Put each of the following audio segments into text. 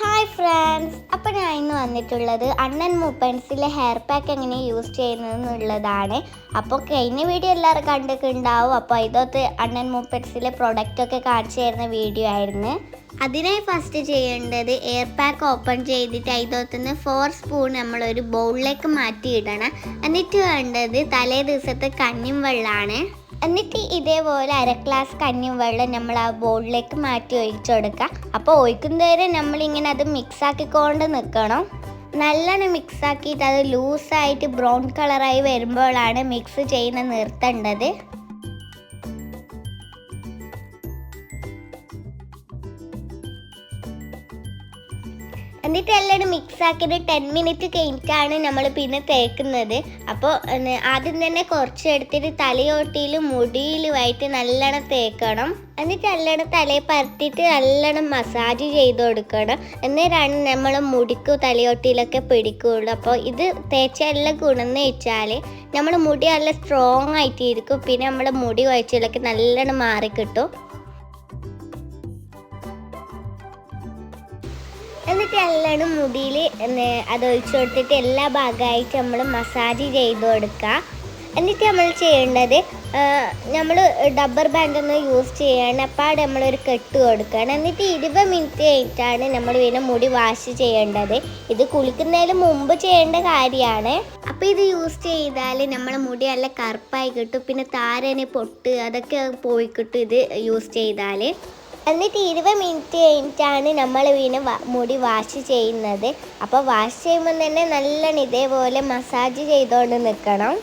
Hi friends അപ്പോൾ ഞാൻ ഇന്ന് വന്നിട്ടുള്ളത് അണ്ണൻ മൂപ്പൻസിലെ ഹെയർ പാക്ക് എങ്ങനെ യൂസ് ചെയ്യുന്നതെന്നുള്ളതാണ്. അപ്പോൾ കഴിഞ്ഞ വീഡിയോ എല്ലാവരും കണ്ടിട്ടുണ്ടാവും. അപ്പോൾ ഇതൊത്ത് അണ്ണൻ മൂപ്പൻസിലെ പ്രൊഡക്റ്റൊക്കെ കാണിച്ചു തരുന്ന വീഡിയോ ആയിരുന്നു. അതിനായി ഫസ്റ്റ് ചെയ്യേണ്ടത് എയർ പാക്ക് ഓപ്പൺ ചെയ്തിട്ട് അതിനകത്തുനിന്ന് ഫോർ സ്പൂൺ നമ്മളൊരു ബൗളിലേക്ക് മാറ്റിയിടണം. എന്നിട്ട് വേണ്ടത് തലേ ദിവസത്തെ കഞ്ഞിം വെള്ളമാണ് എന്നിട്ട് ഇതേപോലെ അര ഗ്ലാസ് കഞ്ഞി വെള്ളം നമ്മൾ ആ ബോളിലേക്ക് മാറ്റി ഒഴിച്ചു കൊടുക്കുക. അപ്പോൾ ഒഴിക്കുന്നതുവരെ നമ്മളിങ്ങനെ അത് മിക്സ് ആക്കിക്കൊണ്ട് നിൽക്കണം. നല്ലോണം മിക്സ് ആക്കിയിട്ട് അത് ലൂസായിട്ട് ബ്രൗൺ കളറായി വരുമ്പോഴാണ് മിക്സ് ചെയ്യുന്ന നിർത്തേണ്ടത്. എന്നിട്ട് എല്ലാം മിക്സ് ആക്കിയിട്ട് ടെൻ മിനിറ്റ് കഴിഞ്ഞിട്ടാണ് നമ്മൾ പിന്നെ തേക്കുന്നത്. അപ്പോൾ ആദ്യം തന്നെ കുറച്ച് എടുത്തിട്ട് തലയോട്ടിയിലും മുടിയിലുമായിട്ട് നല്ലോണം തേക്കണം. എന്നിട്ട് നല്ലോണം തലയെ പരത്തിയിട്ട് നല്ലോണം മസാജ് ചെയ്ത് കൊടുക്കണം. എന്നേരാണ് നമ്മൾ മുടിക്കും തലയോട്ടിയിലൊക്കെ പിടിക്കുകയുള്ളൂ. അപ്പോൾ ഇത് തേച്ച എല്ലാം ഗുണമെന്ന് വെച്ചാൽ നമ്മുടെ മുടി നല്ല സ്ട്രോങ് ആയിട്ട് ഇരിക്കും പിന്നെ നമ്മുടെ മുടി കുഴച്ചിലൊക്കെ നല്ലോണം മാറി എന്നിട്ട് എല്ലാം മുടിയിൽ അത് ഒഴിച്ചു കൊടുത്തിട്ട് എല്ലാ ഭാഗമായിട്ട് നമ്മൾ മസാജ് ചെയ്ത് കൊടുക്കുക എന്നിട്ട് നമ്മൾ ചെയ്യേണ്ടത് നമ്മൾ ഡബ്ബർ ബാൻഡ് ഒന്ന് യൂസ് ചെയ്യണം അപ്പാടെ നമ്മളൊരു കെട്ട് കൊടുക്കണം. എന്നിട്ട് ഇരുപത് മിനിറ്റ് കഴിഞ്ഞിട്ടാണ് നമ്മൾ പിന്നെ മുടി വാഷ് ചെയ്യേണ്ടത്. ഇത് കുളിക്കുന്നതിന് മുമ്പ് ചെയ്യേണ്ട കാര്യമാണ്. അപ്പോൾ ഇത് യൂസ് ചെയ്താൽ നമ്മളെ മുടി നല്ല കറുപ്പായി കിട്ടും. പിന്നെ താരനെ പൊട്ട് അതൊക്കെ പോയി കിട്ടും ഇത് യൂസ് ചെയ്താൽ എന്നിട്ട് ഇരുപത് മിനിറ്റ് കഴിഞ്ഞിട്ടാണ് നമ്മൾ വീണ്ടും വ- മുടി വാഷ് ചെയ്യുന്നത്. അപ്പോൾ വാഷ് ചെയ്യുമ്പോൾ തന്നെ നല്ലോണം ഇതേപോലെ മസാജ് ചെയ്തുകൊണ്ട് നിൽക്കണം.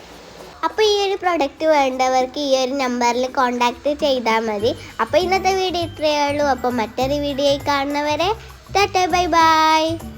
അപ്പോൾ ഈ ഒരു പ്രൊഡക്റ്റ് വേണ്ടവർക്ക് ഈ ഒരു നമ്പറിൽ കോൺടാക്റ്റ് ചെയ്താൽ മതി. അപ്പോൾ ഇന്നത്തെ വീഡിയോ ഇത്രയേ ഉള്ളൂ. അപ്പോൾ മറ്റൊരു വീഡിയോയിൽ കാണുന്നവരെ ടാറ്റ ബൈ ബൈ.